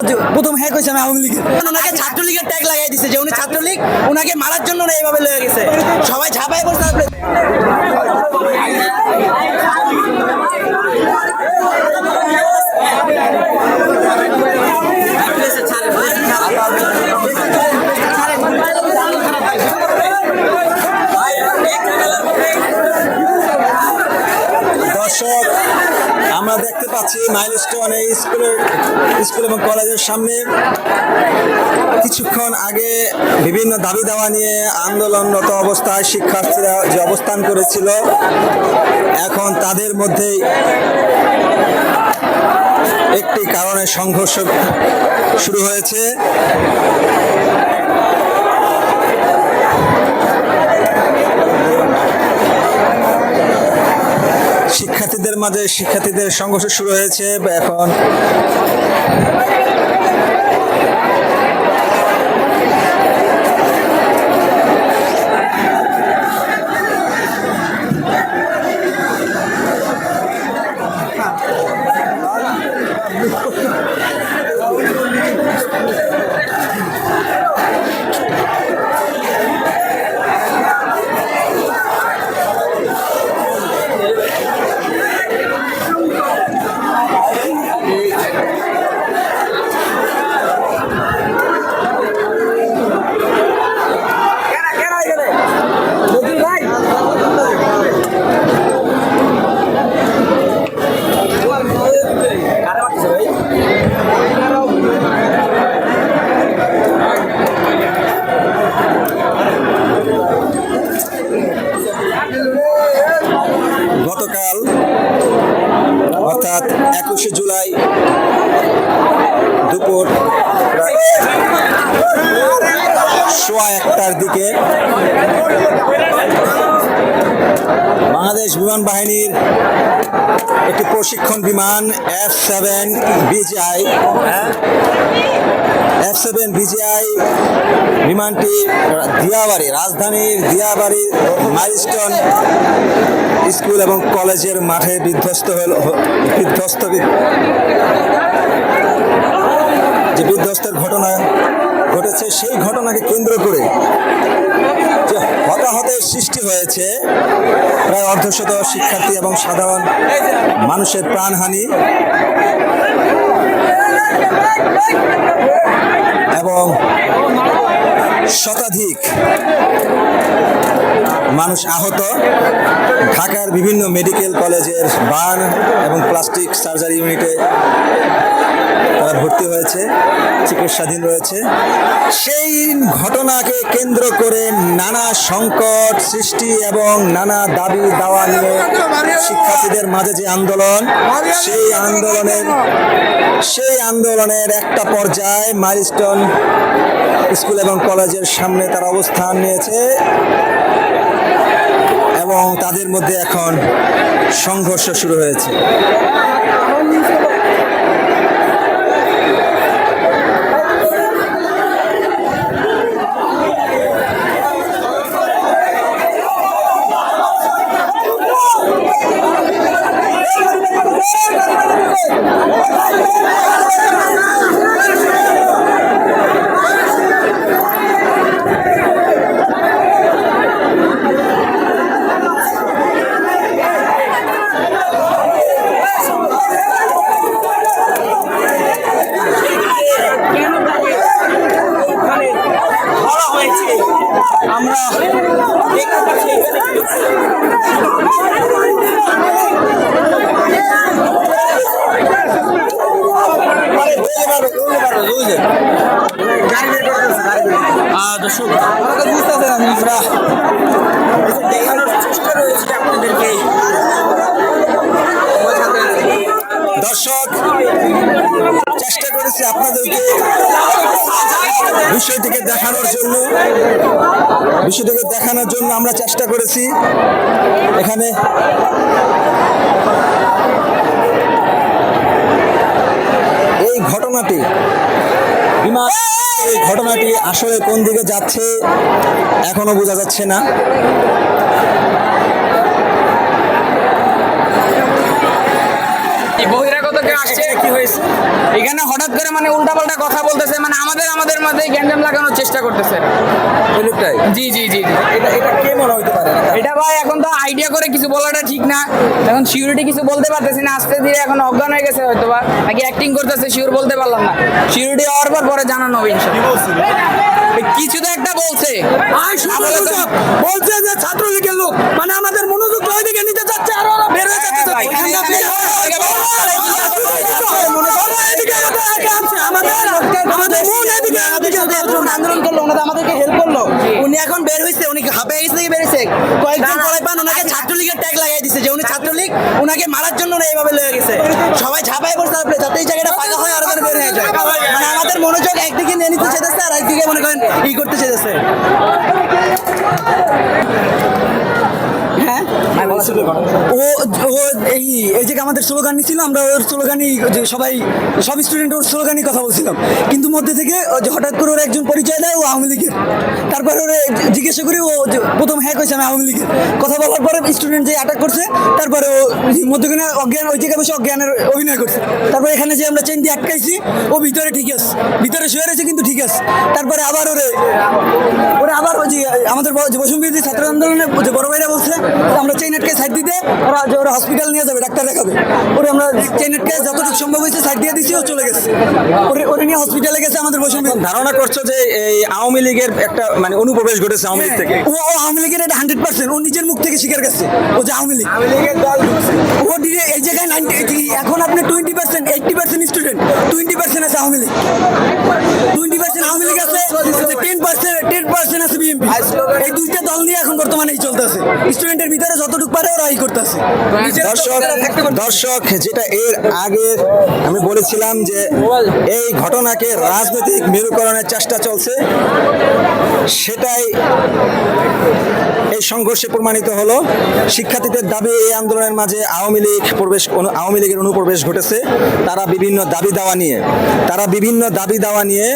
প্রথম হ্যাক হয়েছে আমি আওয়ামী লীগের। ওনাকে ছাত্রলীগের ট্যাগ লাগাই দিছে যে উনি ছাত্রলীগ ওনাকে মারার জন্য না এইভাবে লয়ে গেছে। সবাই ঝাঁপাই আপনি। দর্শক, আমরা দেখতে পাচ্ছি স্কুলের স্কুল এবং কলেজের সামনে কিছুক্ষণ আগে বিভিন্ন দাবি দাওয়া নিয়ে আন্দোলনরত অবস্থায় শিক্ষার্থীরা যে অবস্থান করেছিল, এখন তাদের মধ্যেই একটি কারণে সংঘর্ষ শুরু হয়েছে। মাঝে শিক্ষার্থীদের সংঘর্ষ শুরু হয়েছে। এখন অর্থাৎ একুশে জুলাই দুপুর সোয়া একটার দিকে বাংলাদেশ বিমান বাহিনীর একটি প্রশিক্ষণ বিমান F seven BGI F seven BGI বিমানটি দিয়াবাড়ি, রাজধানীর দিয়াবাড়ির মাইলস্টোন স্কুল এবং কলেজের মাঠে বিধ্বস্ত হল বিধ্বস্ত যে বিধ্বস্তের ঘটনা ঘটেছে, সেই ঘটনাকে কেন্দ্র করে যে হতাহতের সৃষ্টি হয়েছে, প্রায় অর্ধশত শিক্ষার্থী এবং সাধারণ মানুষের প্রাণহানি এবং শতাধিক মানুষ আহত। ঢাকার বিভিন্ন মেডিকেল কলেজের বার্ন এবং প্লাস্টিক সার্জারি ইউনিটে তারা ভর্তি হয়েছে, চিকিৎসাধীন রয়েছে। সেই ঘটনাকে কেন্দ্র করে নানা সংকট সৃষ্টি এবং নানা দাবি দাওয়া নিয়ে শিক্ষার্থীদের মাঝে যে আন্দোলন, সেই আন্দোলনের সেই আন্দোলনের একটা পর্যায়ে মাইলস্টোন স্কুল এবং কলেজের সামনে তারা অবস্থান নিয়েছে এবং তাদের মধ্যে এখন সংঘর্ষ শুরু হয়েছে। দর্শক দেখানোর চেষ্টা রয়েছে আপনাদেরকে দর্শক চেষ্টা করেছি আপনাদেরকে বিষয়টিকে দেখানোর জন্য। বিষয়টিকে দেখানোর জন্য আমরা চেষ্টা করেছি। এখানে এই ঘটনাটি, বিমান, এই ঘটনাটি আসলে কোন দিকে যাচ্ছে, এখনও বোঝা যাচ্ছে না এই বহিরাগতকে আসছে কি হয়েছে? এখানে হঠাৎ করে মানে উল্টাপাল্টা কথা বলতেছে মানে আমাদের আমাদের মধ্যে গ্যাঞ্জাম লাগানোর চেষ্টা করতেছে। জি জি জি এটা এটা কে মনে হইতে পারে? এটা ভাই এখন তো আইডিয়া করে কিছু বলাটা ঠিক না। এখন সিউরিটি কিছু বলতে পারতেছি না আস্তে ধীরে এখন অজ্ঞান হয়ে গেছে হয়তো বা। নাকি অ্যাক্টিং করতেছে শিওর বলতে পারলাম না। সিউরিটি হওয়ার পর পরে জানানো হবে ইনশাআল্লাহ। কিছু তো একটা বলছে বলছে যে ছাত্রলীগের লোক মানে আমাদের মনোযোগ ওইদিকে নিতে যাচ্ছে আর ওরা বের হয়ে যাচ্ছে হয়ে- মন আন্দোলন করল ওনারা আমাদেরকে হেল্প করল উনি এখন বের হয়েছে উনি হাঁপে গেছে থেকে বের কয়েকজন পড়াই পান ওনাকে ছাত্রলীগের ট্যাগ লাগাই দিছে যে উনি ছাত্রলীগ ওনাকে মারার জন্য এইভাবে লয়ে গেছে সবাই ঝাঁপাই পড়ছে তারপরে যাতে এই জায়গাটা ফাঁকা হয় আর ওদের বের হয়ে যায় মানে আমাদের একদিকে নিয়ে নিতে চাইতেছে আর একদিকে মনে করেন ই করতে চাইতেছে ও ও এই এই যে আমাদের স্লোগান ছিল আমরা ওর স্লোগানই যে সবাই, সব স্টুডেন্ট ওর স্লোগানই কথা বলছিলাম। কিন্তু মধ্যে থেকে যে হঠাৎ করে ওর একজন পরিচয় দেয়, ও আওয়ামী লীগের। তারপরে ওরে জিজ্ঞাসা করি, ও প্রথম হ্যাঁ কইছে আমি আওয়ামী লীগের। কথা বলার পরে স্টুডেন্ট যে অ্যাটাক করছে, তারপরে ও মধ্যখানে অজ্ঞান, ওই জায়গায় বসে অজ্ঞানের অভিনয় করছে। তারপরে এখানে যে আমরা চেন দিয়ে আটকাইছি, ও ভিতরে ঠিক আছে। ভিতরে শুয়ে রয়েছে, কিন্তু ঠিক আছে। তারপরে আবার ওরে, ওরা আবার ওই যে আমাদের যে বসুন ছাত্র আন্দোলনে যে বড় ভাইরা বলছে, আমরা চেইন আটকে সাইড দিতে ওরা ওরা হসপিটাল নিয়ে যাবে ডাক্তার দেখাবে। ওরে আমরা চেইন আটকে যতটুকু সম্ভব হয়েছে সাইড দিয়ে দিছি ও চলে গেছে। ওরে ওরে নিয়ে হসপিটালে গেছে আমাদের বিরোধী। ধারণা করছ যে এই আওয়ামী লীগের একটা মানে অনুপ্রবেশ ঘটেছে আওয়ামী লীগ থেকে? ও ও আওয়ামী লীগের এটা হান্ড্রেড পার্সেন্ট ও নিজের মুখ থেকে স্বীকার করছে ও যে আওয়ামী লীগ। ও ডিরে এই জায়গায় নাইনটি এখন আপনি twenty percent eighty percent student twenty percent Awami Awami লীগ। টোয়েন্টি পার্সেন্ট আওয়ামী লীগ আছে টেন পার্সেন্ট টেন পার্সেন্ট আছে বিএনপি এই দুইটা দল নিয়ে এখন বর্তমানে চলতেছে। স্টুডেন্টের ভিতরে যতটুকু পারে ওরা করতেছে। দর্শক দর্শক যেটা এর আগে আমি বলেছিলাম যে এই ঘটনাকে রাজনৈতিক মেরুকরণের চেষ্টা চলছে সেটাই এই সংঘর্ষে প্রমাণিত হলো, শিক্ষার্থীদের দাবি এই আন্দোলনের মাঝে আওয়ামী লীগ প্রবেশ আওয়ামী লীগের অনুপ্রবেশ ঘটেছে। তারা বিভিন্ন দাবি দাওয়া নিয়ে, তারা বিভিন্ন দাবি দাওয়া নিয়ে